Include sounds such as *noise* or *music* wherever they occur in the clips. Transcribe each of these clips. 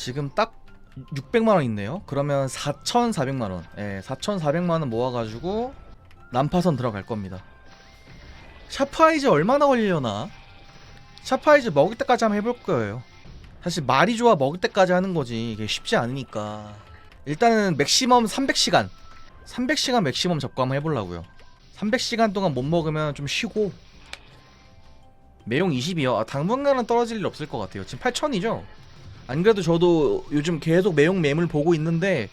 지금 딱 600만원 있네요. 그러면 4,400만원. 예, 4,400만원 모아가지고 난파선 들어갈 겁니다. 샤프아이즈 얼마나 걸리려나? 샤프아이즈 먹을 때까지 한번 해볼 거예요. 사실 말이 좋아 먹을 때까지 하는 거지 이게 쉽지 않으니까. 일단은 맥시멈 300시간. 300시간 맥시멈 잡고 한번 해보려고요. 300시간 동안 못 먹으면 좀 쉬고. 매용 20이요. 아, 당분간은 떨어질 일 없을 것 같아요. 지금 8000이죠 안 그래도 저도 요즘 계속 매용 매물 보고 있는데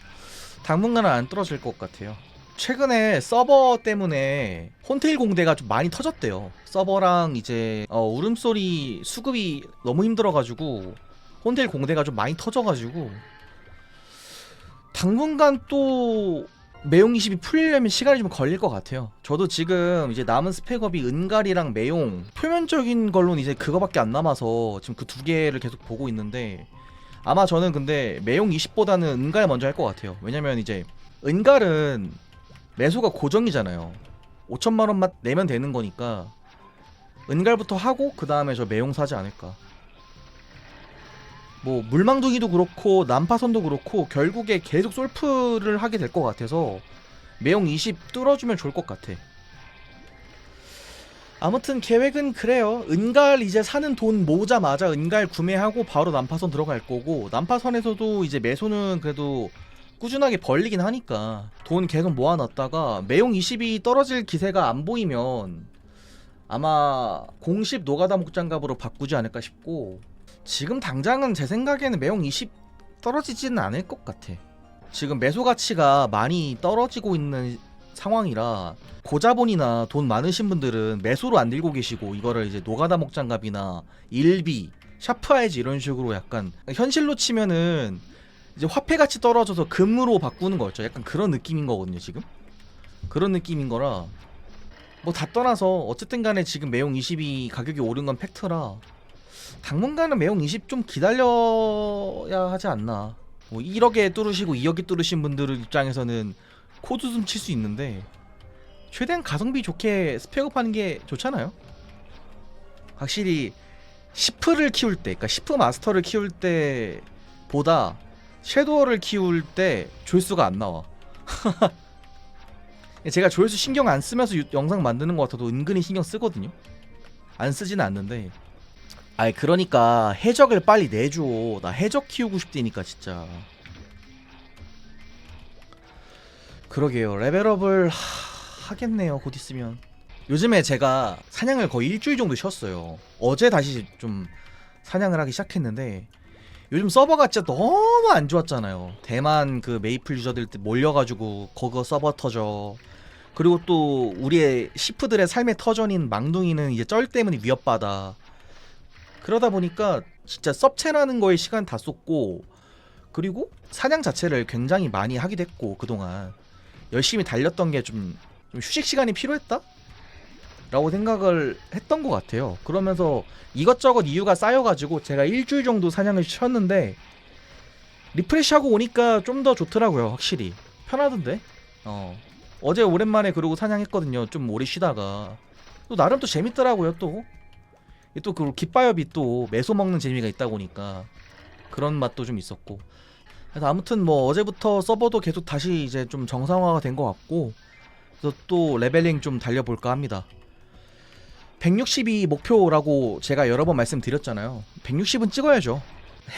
당분간은 안 떨어질 것 같아요 최근에 서버 때문에 혼테일 공대가 좀 많이 터졌대요 서버랑 이제 어, 울음소리 수급이 너무 힘들어가지고 혼테일 공대가 좀 많이 터져가지고 당분간 또 매용 20이 풀리려면 시간이 좀 걸릴 것 같아요. 저도 지금 이제 남은 스펙업이 은갈이랑 매용 표면적인 걸로는 이제 그거밖에 안 남아서 지금 그 두 개를 계속 보고 있는데 아마 저는 근데 매용 20보다는 은갈 먼저 할 것 같아요. 왜냐면 이제 은갈은 매수가 고정이잖아요. 5천만 원만 내면 되는 거니까 은갈부터 하고 그 다음에 저 매용 사지 않을까. 뭐 물망둥이도 그렇고 난파선도 그렇고 결국에 계속 솔프를 하게 될 것 같아서 매용 20 뚫어주면 좋을 것 같아. 아무튼 계획은 그래요. 은갈 이제 사는 돈 모으자마자 은갈 구매하고 바로 난파선 들어갈 거고 난파선에서도 이제 매수는 그래도 꾸준하게 벌리긴 하니까 돈 계속 모아놨다가 매용 20이 떨어질 기세가 안 보이면 아마 공십 노가다 목장갑으로 바꾸지 않을까 싶고 지금 당장은 제 생각에는 매용 20 떨어지지는 않을 것 같아. 지금 매수 가치가 많이 떨어지고 있는 상황이라 고자본이나 돈 많으신 분들은 매수로 안 들고 계시고 이거를 이제 노가다 목장갑이나 일비, 샤프아이즈 이런 식으로 약간 현실로 치면은 이제 화폐 가치 떨어져서 금으로 바꾸는 거였죠. 약간 그런 느낌인 거거든요, 지금. 그런 느낌인 거라 뭐 다 떠나서 어쨌든 간에 지금 매용 20이 가격이 오른 건 팩트라 당분간은 매용 20 좀 기다려야 하지 않나. 뭐 1억에 뚫으시고 2억에 뚫으신 분들 입장에서는 코드숨 칠 수 있는데 최대한 가성비 좋게 스펙업 하는 게 좋잖아요. 확실히 시프를 키울 때, 그러니까 시프 마스터를 키울 때보다 섀도우를 키울 때 조회수가 안 나와. *laughs* 제가 조회수 신경 안 쓰면서 유- 영상 만드는 것 같아도 은근히 신경 쓰거든요. 안 쓰지는 않는데 아이 그러니까 해적을 빨리 내줘 나 해적 키우고 싶다니까 진짜 그러게요. 레벨업을 하... 하겠네요 곧 있으면. 요즘에 제가 사냥을 거의 일주일 정도 쉬었어요. 어제 다시 좀 사냥을 하기 시작했는데 요즘 서버가 진짜 너무 안 좋았잖아요. 대만 그 메이플 유저들 몰려가지고 거거 서버 터져. 그리고 또 우리의 시프들의 삶의 터전인 망둥이는 이제 쩔 때문에 위협받아. 그러다 보니까 진짜 섭체라는 거에 시간 다 쏟고 그리고 사냥 자체를 굉장히 많이 하기도 했고 그동안 열심히 달렸던 게좀 휴식 시간이 필요했다? 라고 생각을 했던 것 같아요. 그러면서 이것저것 이유가 쌓여가지고 제가 일주일 정도 사냥을 쉬었는데 리프레시하고 오니까 좀 더 좋더라고요. 확실히 편하던데. 어 어제 오랜만에 그러고 사냥했거든요. 좀 오래 쉬다가 또 나름 또 재밌더라고요. 또 또그 깃바엽이 또 매소 먹는 재미가 있다 보니까 그런 맛도 좀 있었고 그래서 아무튼 뭐 어제부터 서버도 계속 다시 이제 좀 정상화가 된 것 같고 그래서 또 레벨링 좀 달려볼까 합니다. 160이 목표라고 제가 여러 번 말씀드렸잖아요. 160은 찍어야죠.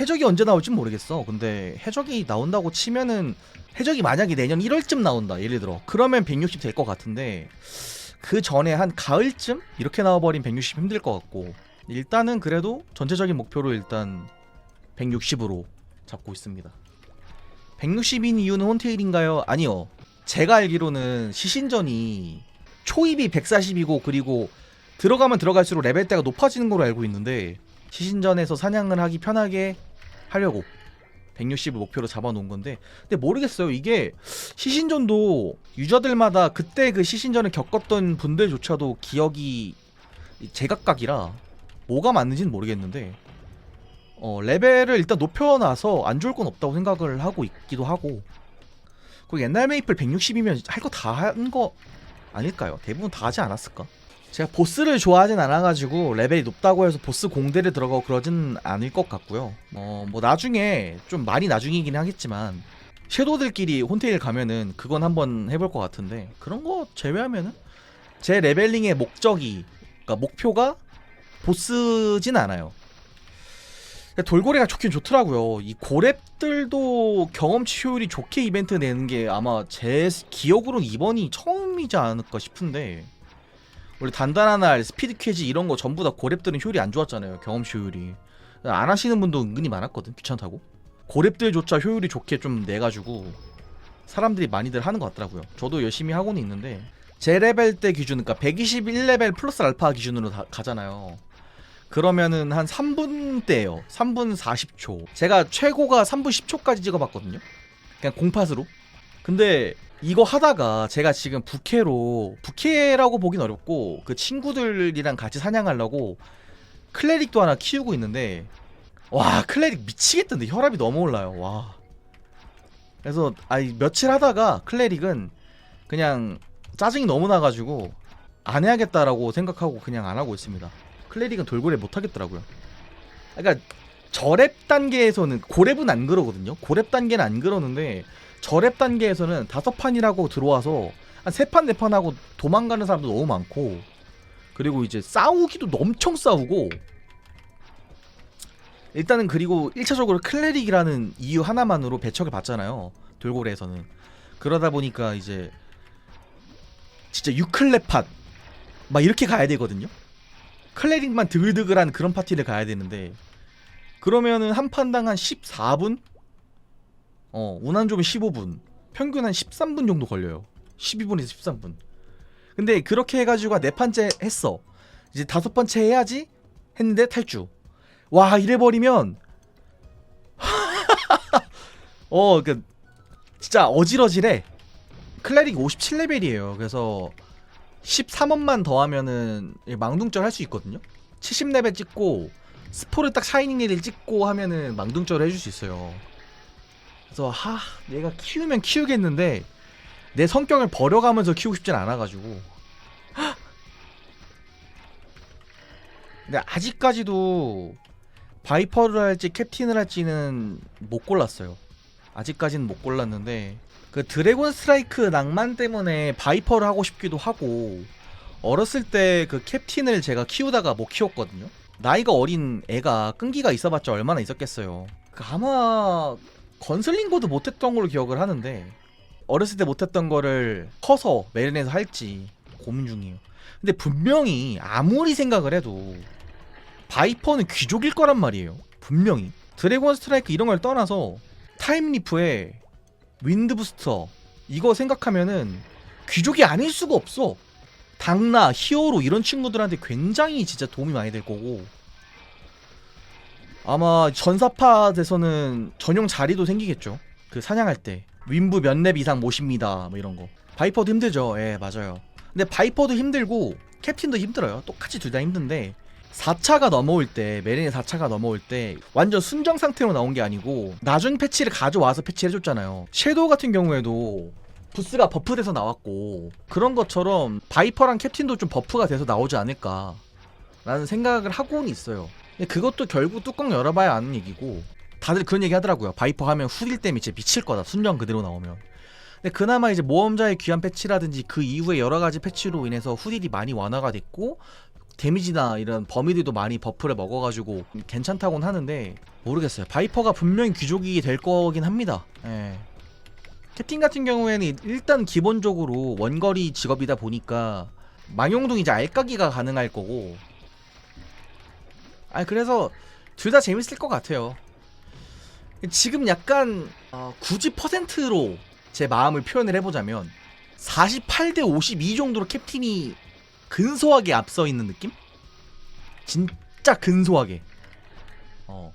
해적이 언제 나올지 모르겠어. 근데 해적이 나온다고 치면은 해적이 만약에 내년 1월쯤 나온다 예를 들어. 그러면 160 될 것 같은데 그 전에 한 가을쯤 이렇게 나와버린 160 힘들 것 같고 일단은 그래도 전체적인 목표로 일단 160으로 잡고 있습니다. 160인 이유는 혼테일인가요? 아니요. 제가 알기로는 시신전이 초입이 140이고 그리고 들어가면 들어갈수록 레벨대가 높아지는 걸로 알고 있는데 시신전에서 사냥을 하기 편하게 하려고 160을 목표로 잡아놓은 건데 근데 모르겠어요 이게 시신전도 유저들마다 그때 그 시신전을 겪었던 분들조차도 기억이 제각각이라 뭐가 맞는지는 모르겠는데 어, 레벨을 일단 높여놔서 안 좋을 건 없다고 생각을 하고 있기도 하고 그리고 옛날 메이플 160이면 할 거 다 한 거 아닐까요? 대부분 다 하지 않았을까? 제가 보스를 좋아하진 않아가지고 레벨이 높다고 해서 보스 공대를 들어가고 그러진 않을 것 같고요. 어, 뭐 나중에 좀 많이 나중이긴 하겠지만 섀도우들끼리 혼테일 가면은 그건 한번 해볼 것 같은데 그런 거 제외하면은 제 레벨링의 목적이 그러니까 목표가 보스진 않아요. 돌고래가 좋긴 좋더라고요. 이 고랩들도 경험치 효율이 좋게 이벤트 내는 게 아마 제 기억으로는 이번이 처음이지 않을까 싶은데 원래 단단한 알, 스피드 퀴즈 이런 거 전부 다 고랩들은 효율이 안 좋았잖아요. 경험치 효율이 안 하시는 분도 은근히 많았거든. 귀찮다고. 고랩들조차 효율이 좋게 좀 내가지고 사람들이 많이들 하는 것 같더라고요. 저도 열심히 하고는 있는데 제 레벨 때 기준 그러니까 121레벨 플러스 알파 기준으로 다- 가잖아요. 그러면은 한 3분 대예요. 3분 40초. 제가 최고가 3분 10초까지 찍어봤거든요. 그냥 공팟으로. 근데 이거 하다가 제가 지금 부캐로 부캐라고 보긴 어렵고 그 친구들이랑 같이 사냥하려고 클레릭도 하나 키우고 있는데 와 클레릭 미치겠던데 혈압이 너무 올라요. 와. 그래서 아니 며칠 하다가 클레릭은 그냥 짜증이 너무 나가지고 안 해야겠다라고 생각하고 그냥 안 하고 있습니다. 클레릭은 돌고래 못 하겠더라고요. 그러니까 저랩 단계에서는 고랩은 안 그러거든요. 고랩 단계는 안 그러는데 저랩 단계에서는 다섯 판이라고 들어와서 한 세 판 네 판 하고 도망가는 사람도 너무 많고 그리고 이제 싸우기도 엄청 싸우고 일단은 그리고 1차적으로 클레릭이라는 이유 하나만으로 배척을 받잖아요. 돌고래에서는 그러다 보니까 이제 진짜 유클레팟 막 이렇게 가야 되거든요. 클레릭만 드글드글한 그런 파티를 가야 되는데 그러면은 한 판당 한 14분? 어, 운한 좀 15분. 평균 한 13분 정도 걸려요. 12분에서 13분. 근데 그렇게 해가지고 네 판째 했어. 이제 다섯 번째 해야지 했는데 탈주. 와 이래버리면 *laughs* 어, 그 진짜 어지러지래. 클레릭 57레벨이에요. 그래서 13원만 더 하면은 망둥절 할 수 있거든요. 70레벨 찍고 스포를 딱 샤이닝 레벨 찍고 하면은 망둥절 해줄 수 있어요. 그래서 하 얘가 키우면 키우겠는데 내 성격을 버려가면서 키우고 싶진 않아가지고. *gasps* 근데 아직까지도 바이퍼를 할지 캡틴을 할지는 못 골랐어요. 아직까지는 못 골랐는데 그 드래곤 스트라이크 낭만 때문에 바이퍼를 하고 싶기도 하고 어렸을 때 그 캡틴을 제가 키우다가 못 키웠거든요. 나이가 어린 애가 끈기가 있어봤자 얼마나 있었겠어요. 그 아마 건슬링고도 못했던 걸로 기억을 하는데 어렸을 때 못했던 거를 커서 메린에서 할지 고민 중이에요. 근데 분명히 아무리 생각을 해도 바이퍼는 귀족일 거란 말이에요. 분명히 드래곤 스트라이크 이런 걸 떠나서 타임리프에 윈드 부스터 이거 생각하면은 귀족이 아닐 수가 없어. 당나, 히어로 이런 친구들한테 굉장히 진짜 도움이 많이 될 거고 아마 전사팟에서는 전용 자리도 생기겠죠. 그 사냥할 때 윈부 몇 렙 이상 모십니다. 뭐 이런 거. 바이퍼도 힘들죠. 예, 맞아요. 근데 바이퍼도 힘들고 캡틴도 힘들어요. 똑같이 둘 다 힘든데 4차가 넘어올 때 메린의 4차가 넘어올 때 완전 순정 상태로 나온 게 아니고 나중 패치를 가져와서 패치를 해줬잖아요. 섀도우 같은 경우에도 부스가 버프돼서 나왔고 그런 것처럼 바이퍼랑 캡틴도 좀 버프가 돼서 나오지 않을까 라는 생각을 하고는 있어요. 근데 그것도 결국 뚜껑 열어봐야 아는 얘기고 다들 그런 얘기 하더라고요. 바이퍼 하면 후딜 때문에 진짜 미칠 거다. 순정 그대로 나오면. 근데 그나마 이제 모험자의 귀한 패치라든지 그 이후에 여러 가지 패치로 인해서 후딜이 많이 완화가 됐고 데미지나 이런 범위들도 많이 버프를 먹어가지고 괜찮다곤 하는데 모르겠어요. 바이퍼가 분명히 귀족이 될 거긴 합니다. 예. 캡틴 같은 경우에는 일단 기본적으로 원거리 직업이다 보니까 망용둥 이제 알까기가 가능할 거고. 아 그래서 둘 다 재밌을 것 같아요. 지금 약간 어, 굳이 퍼센트로 제 마음을 표현을 해보자면 48대 52 정도로 캡틴이 근소하게 앞서 있는 느낌? 진짜 근소하게. 어.